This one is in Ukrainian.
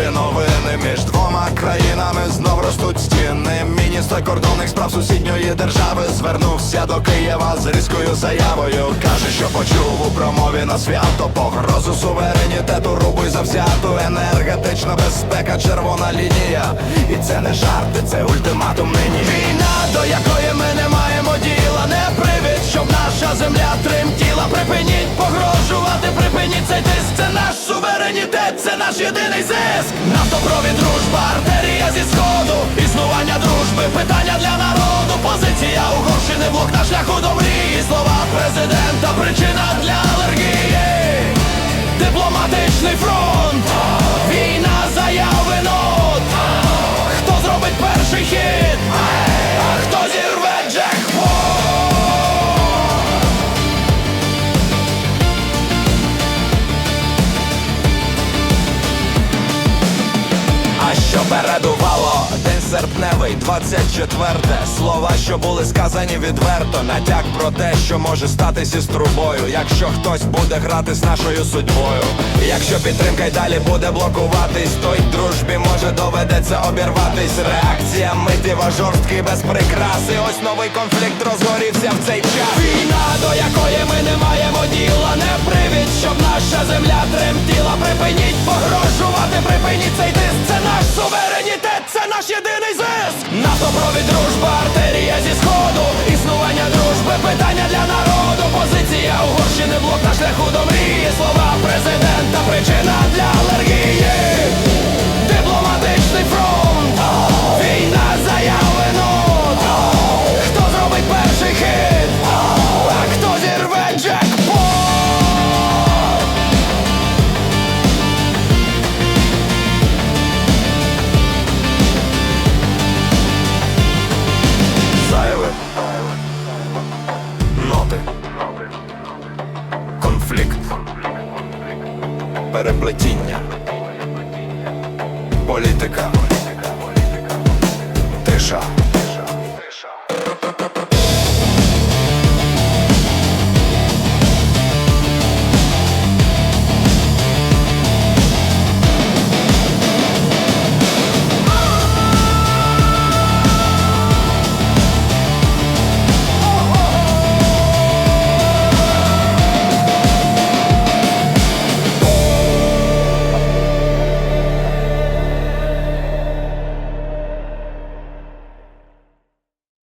чудові новини між двома країнами знов ростуть стіни. Міністр кордонних справ сусідньої держави звернувся до Києва з різкою заявою. Каже, що почув у промові на свято погрозу суверенітету, рубуй завзяту, енергетична безпека, червона лінія. І це не жарти, це ультиматум нині. Війна, до якої ми не маємо діла, не привід, щоб наша земля тремтіла. Припиніть погрожувати, припиніть цей тиск. Це наш суверенітет, це наш єдиний зиск. Нафтопровід, дружба, артерія зі сходу, існування дружби, питання для народу. Передувало? День серпневий, 24 Слова, що були сказані відверто. Натяк про те, що може статись із трубою. Якщо хтось буде грати з нашою судьбою. Якщо підтримка й далі буде блокуватись То й дружбі може доведеться обірватись. Реакція миттєва, жорсткий без прикраси Ось новий конфлікт розгорівся в цей час. Війна, до якої ми не маємо діла. Не привід, щоб наша земля тремтіла. Припиніть Нафтопровід, дружба, артерія зі сходу. Існування дружби, питання для народу. Позиція Угорщини, блок на шляху до мрії. Слова президента, причина для Переплетіння. Політика. Тиша